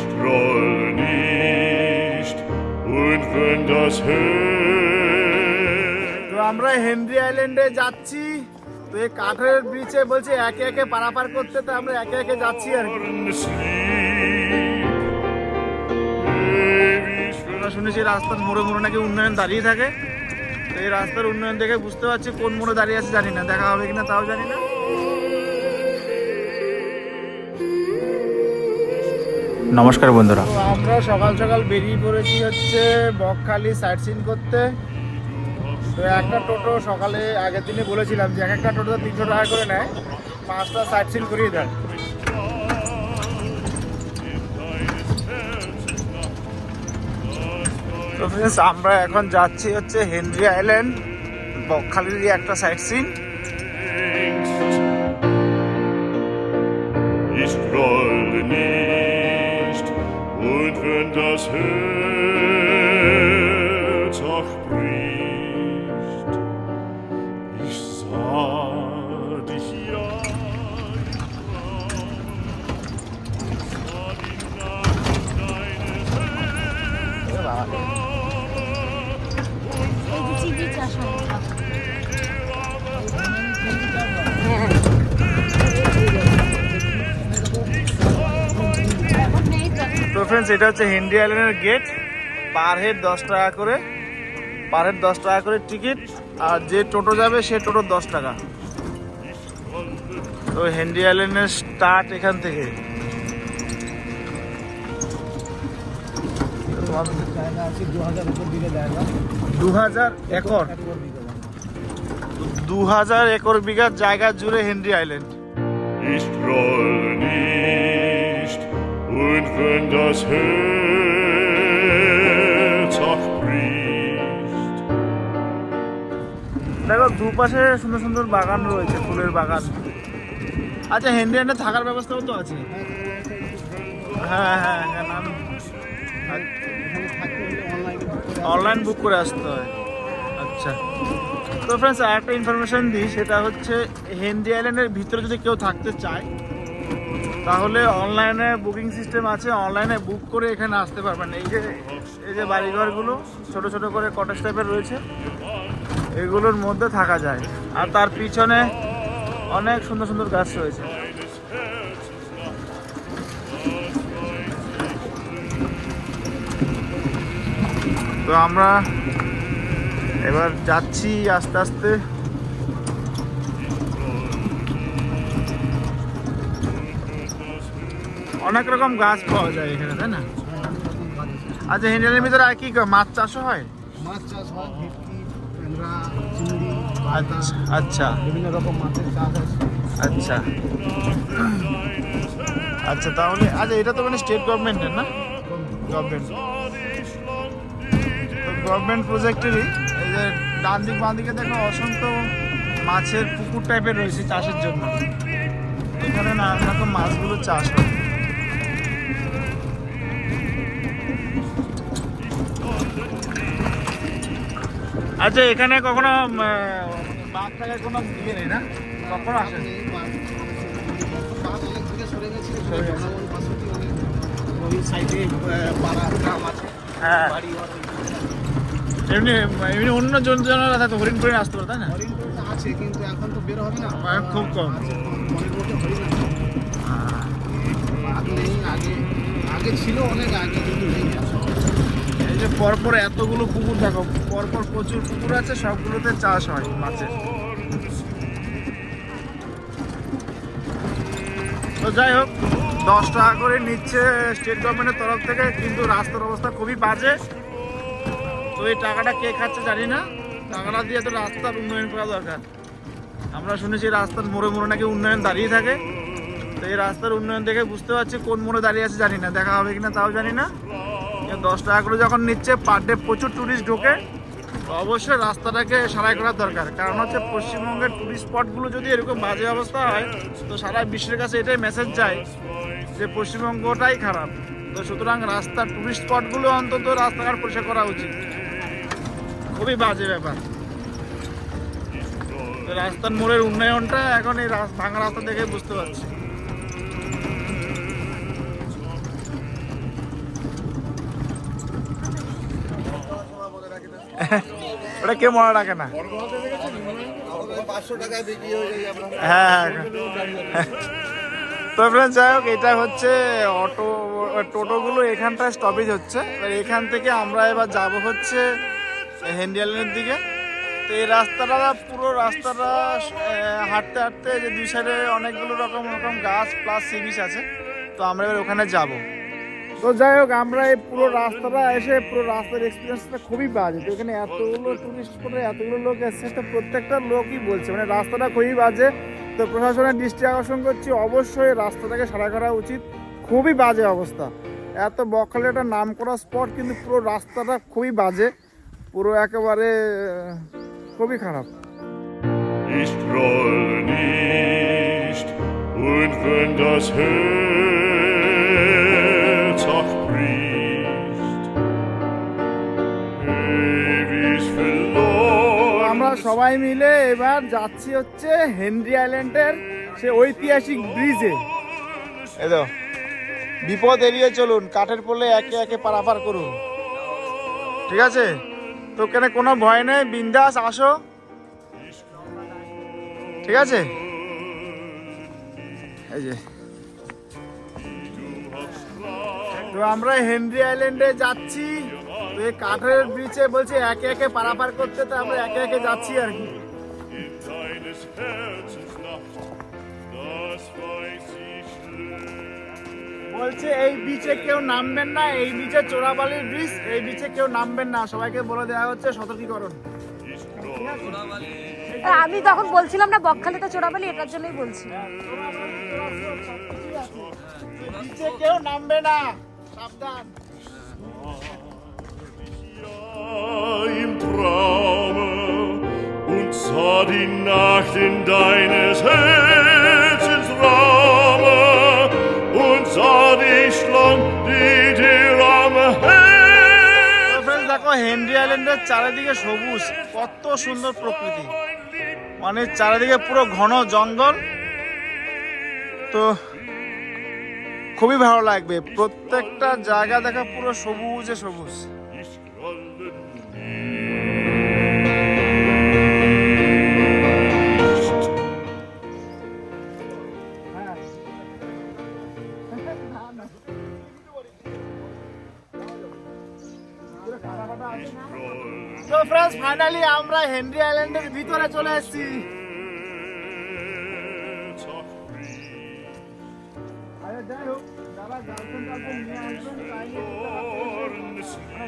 Ich roll nicht, und wenn das Herz তো আমরা Henry আইল্যান্ডে যাচ্ছি। তো এই কাঠের ব্রিজে বলছে একে একে পারাপার করতে তো আমরা একে একে যাচ্ছি আর আমরা শুনেছি রাস্তার মোড়ে মোড়ে নাকি উন্নয়ন দাঁড়িয়ে থাকে। তো এই রাস্তার উন্নয়ন দেখে বুঝতে পারছি কোন মোড়ে দাঁড়িয়ে আছে জানি না। দেখা হবে কিনা তাও জানি না। নমস্কার বন্ধুরা। আমরা সকাল সকাল বেরিয়ে পড়েছি হচ্ছে বকখালি সাইট সিন করতে। তো একটা টোটো সকালে আগের দিনে বলেছিলাম যে এক একটা টোটো তিনশো টাকা করে নেয়। পাঁচটা সাইট সিন করিয়ে দেয়। তো আমরা এখন যাচ্ছি হচ্ছে হেনরি আইল্যান্ড বকখালিরই একটা সাইট সিন ফ্রেন্ডস এটা হচ্ছে হেনরি আইল্যান্ডের গেট পার হেড দশ টাকা করে। পার হেড দশ টাকা করে টিকিট আর যে টোটো যাবে, সে টোটো দশ টাকা। তো হেনরি আইল্যান্ডের স্টার্ট এখান থেকে। দু হাজার একর। দু হাজার একর বিঘার জায়গা জুড়ে Henry Island. Und wenn das Herz auch bricht, দেখো দুপাশে সুন্দর সুন্দর বাগান রয়েছে ফুলের বাগান। আচ্ছা হ্যান্ডে থাকার ব্যবস্থাও তো আছে। হ্যাঁ হ্যাঁ হ্যাঁ অনলাইন বুক করে আসতে হয়। আচ্ছা। তো ফ্রেন্ডস আর একটা ইনফরমেশন দিই সেটা হচ্ছে হেনরি আইল্যান্ডের ভিতরে যদি কেউ থাকতে চায় তাহলে অনলাইনে বুকিং সিস্টেম আছে অনলাইনে বুক করে এখানে আসতে পারবেন। এই যে এই যে বাড়িঘরগুলো, ছোট ছোট করে কটেজ টাইপের রয়েছে, এগুলোর মধ্যে থাকা যায়। আর তার পিছনে অনেক সুন্দর সুন্দর গাছ রয়েছে। তো আমরা এবার যাচ্ছি আস্তে আস্তে। অনেক রকম গাছ পাওয়া যায় এখানে তাই না? আচ্ছা হিন্ডেলের ভিতরে আর কি মাছ চাষও হয়? মাছ চাষ হয় আচ্ছা। আচ্ছা। বিভিন্ন রকম মাছের চাষ আচ্ছা। আচ্ছা তাহলে আচ্ছা এটা তো মানে স্টেট গভর্নমেন্টের না? গভর্নমেন্ট তো গভর্নমেন্ট প্রজেক্টেরই এই যে ডান দিক বাঁ দিকে দেখো অসংখ্য মাছের পুকুর টাইপের রয়েছে চাষের জন্য। এখানে নানা রকম মাছগুলো চাষ হয়। আচ্ছা এখানে কখনো বাঘ কোনো ইয়ে নেই না? কখনো আসেন? হ্যাঁ। এমনি এমনি অন্য থাকতো হরিণ ফরিণ আসতে পারে তাই না? আছে কিন্তু এখন তো বের হবে না। খুব কম। আগে আগে ছিল অনেক আগে কিন্তু যে পরপর এতগুলো পুকুর, দেখো, পরপর প্রচুর পুকুর আছে, সবগুলোতে চাষ হয় মাছের তো যাই হোক, দশ টাকা করে নিচ্ছে স্টেট গভর্নমেন্টের তরফ থেকে, কিন্তু রাস্তার অবস্থা খুবই বাজে। তো এই টাকাটা কে খাচ্ছে জানি না, টাকাটা দিয়ে তো রাস্তার উন্নয়ন করা দরকার। আমরা শুনেছি রাস্তার মোড়ে মোড়ে নাকি উন্নয়ন দাঁড়িয়ে থাকে। তো এই রাস্তার উন্নয়ন দেখে বুঝতে পারছি কোন মোড়ে দাঁড়িয়ে আছে জানি না, দেখা হবে কিনা তাও জানি না। দশ টাকা করে যখন নিচ্ছে পার ডে প্রচুর ট্যুরিস্ট ঢোকে অবশ্যই রাস্তাটাকে সারাই করার দরকার। কারণ হচ্ছে পশ্চিমবঙ্গের টুরিস্ট স্পটগুলো যদি এরকম বাজে অবস্থা হয়, তো সারা বিশ্বের কাছে এটাই মেসেজ যায় যে পশ্চিমবঙ্গটাই খারাপ। তো সুতরাং রাস্তার টুরিস্ট স্পটগুলো অন্তত রাস্তাঘাট পরিষ্কার করা উচিত। খুবই বাজে ব্যাপার। রাস্তার মোড়ের উন্নয়নটা এখন এই ভাঙা রাস্তা দেখে বুঝতে পারছি। ওটা কেউ মনে রাখে না? হয়ে হ্যাঁ হ্যাঁ। তো ফ্রেন্ড যাই হোক এটা হচ্ছে অটো, টোটোগুলো, এখানটায় স্টপেজ হচ্ছে। এবার এখান থেকে আমরা এবার যাব হচ্ছে হেন্ডিয়ালের দিকে। তো এই রাস্তাটা, পুরো রাস্তাটা হাঁটতে হাঁটতে যে দুই সাইডে অনেকগুলো রকম রকম গাছ প্লাস সি বিচ আছে। তো আমরা এবার ওখানে যাব। তো যাই হোক আমরা এই পুরো রাস্তাটা এসে পুরো রাস্তার এক্সপিরিয়েন্সটা খুবই বাজে। তো এখানে এতগুলো টুরিস্ট করে এতগুলো লোক এসছে তো প্রত্যেকটা লোকই বলছে মানে রাস্তাটা খুবই বাজে। তো প্রশাসনের দৃষ্টি আকর্ষণ করছি অবশ্যই রাস্তাটাকে সারা করা উচিত। খুবই বাজে অবস্থা। এত বকখালি একটা নাম করা স্পট কিন্তু পুরো রাস্তাটা খুবই বাজে। পুরো একেবারে খুবই খারাপ। Ich nicht, und wenn das Herz সবাই মিলে এবার যাচ্ছি হচ্ছে হেনরি আইল্যান্ডের সে ঐতিহাসিক ব্রিজে তো বিপদ এড়িয়ে চলুন কাঠের পোলে একে একে পারাপার করুন। ঠিক আছে? তো কেন কোনো ভয় নেই বিন্দাস আসো। ঠিক আছে? এই যে। তো আমরা হেনরি আইল্যান্ডে যাচ্ছি। এই কাঠের ব্রিজে বলছি একে একে পারাপার করতে তো আমরা একে একে যাচ্ছি আর কি. বলছে এই বিচে কেউ নামবেন না এই বিচে চোরাবালির ব্রিজ এই বিচে কেউ নামবেন না। সবাইকে বলে দেওয়া হচ্ছে সতর্কীকরণ। Ich আমি তখন বলছিলাম না বকখালিতে চোরাবালি এটার জন্যই বলছি। কেউ নামবে না। সাবধান। Im Traume und sah die Nacht in deines Herzens Raume und sah dich lang, die dir am Herzen দেখো হেনরি আইল্যান্ডের চারিদিকে সবুজ কত সুন্দর প্রকৃতি মানে চারিদিকে পুরো ঘন জঙ্গল তো খুবই ভালো লাগবে প্রত্যেকটা জায়গা দেখা পুরো সবুজে সবুজ তো ফ্রেন্ডস ফাইনালি আমরা হেনরি আইল্যান্ডের ভিতরে চলে এসেছি।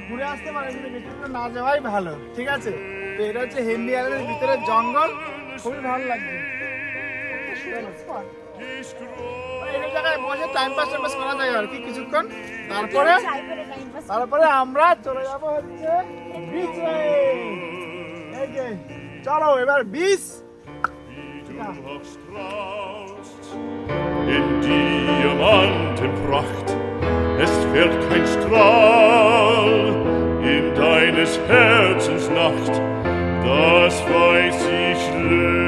ঘুরে আসতে পারে না যাওয়াই ভালো, ঠিক আছে? তো এটা হচ্ছে হেনরি আইল্যান্ডের ভিতরে জঙ্গল। খুবই ভালো লাগবে বসে টাইম পাস টাইম পাস করা যায় আর কি কিছুক্ষণ তারপরে তারপরে আমরা চলে যাব হচ্ছে বিচে এই যে চলো এবার beach Du auch strahlst in Diamantenpracht. Es fährt kein Strahl in deines Herzens Nacht, das weiß ich তো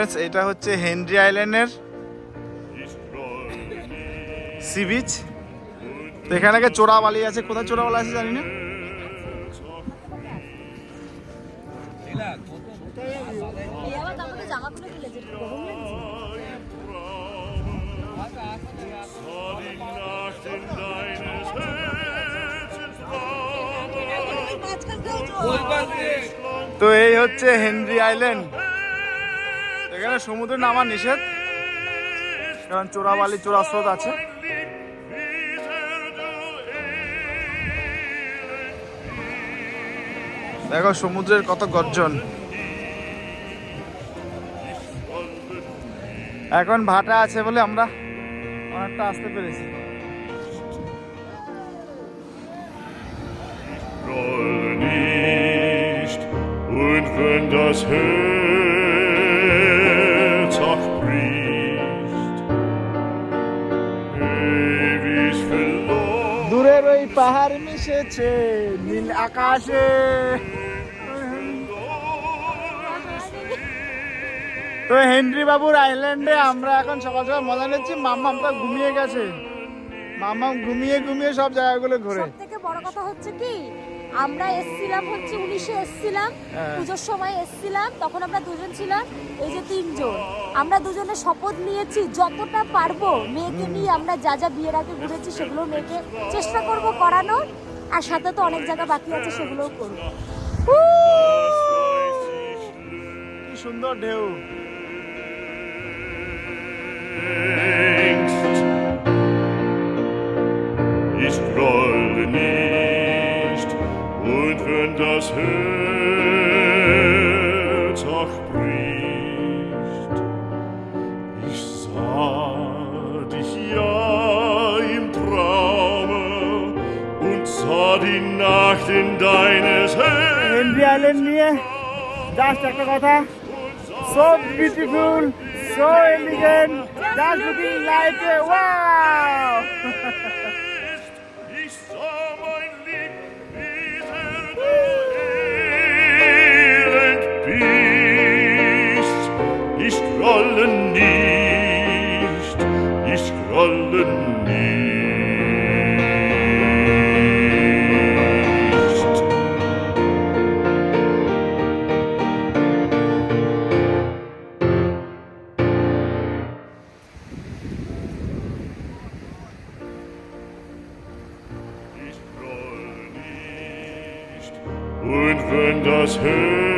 Friends এটা হচ্ছে হেনরি আইল্যান্ডের সি বিচ তো এখানে নাকি চোরাবালি আছে, কোথায় চোরাবালি আছে জানি না. তো এই হচ্ছে হেনরি আইল্যান্ড এখানে সমুদ্রে নামা নিষেধ। কারণ চোরাবালি চোরাস্রোত আছে। দেখো সমুদ্রের কত গর্জন। এখন ভাটা আছে বলে আমরা অনেকটা আসতে পেরেছি। Nicht, und wenn das Herz পাহাড় মিশেছে, নীল আকাশে। তো হেনরি বাবুর আইল্যান্ডে আমরা এখন সকাল সকাল মজা নিচ্ছি। মাম্মা আমরা ঘুমিয়ে গেছে। মামা ঘুমিয়ে ঘুমিয়ে সব জায়গাগুলো ঘুরে। বড় কথা হচ্ছে কি আমরা এসছিলাম হচ্ছে উনিশে এসছিলাম হ্যাঁ। পুজোর সময় এসছিলাম তখন আমরা দুজন ছিলাম এই যে তিনজন। আমরা দুজনে শপথ নিয়েছি যতটা পারব মেয়েকে নিয়ে আমরা যা যা বিয়ের আগে ঘুরেছি সেগুলো মেয়েকে চেষ্টা করব করানোর আর সাথে তো অনেক জায়গা বাকি আছে সেগুলোও করব। কি সুন্দর ঢেউ। Herz auch bricht, ich sah dich ja im Traume und sah die Nacht in deines Herz. Henry Island নিয়ে জাস্ট একটা কথা so beautiful so elegant just looking like a wow and us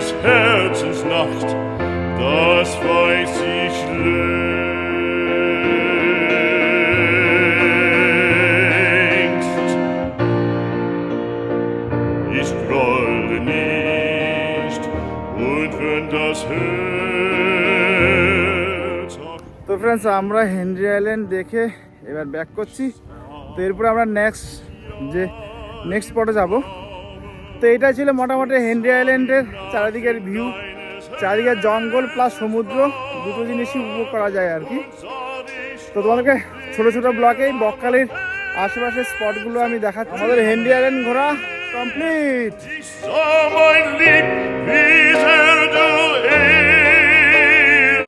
deines Herzens Nacht, das weiß ich längst. Ich grolle nicht, und wenn das Herz তো friends আমরা Henry Island দেখে এবার back করছি তো এরপরে আমরা নেক্সট যে নেক্সট স্পটে যাব তো এটা ছিল মোটামুটি হেনরি আইল্যান্ডের চারিদিকের ভিউ। চারিদিকের জঙ্গল প্লাস সমুদ্র, দুটো জিনিসই উপভোগ করা যায় আর কি। তো তোমাদেরকে ছোট ছোট ব্লকেই বকখালির আশেপাশের স্পটগুলো আমি দেখাচ্ছি। আমাদের হেনরি আইল্যান্ড ঘোরা কমপ্লিট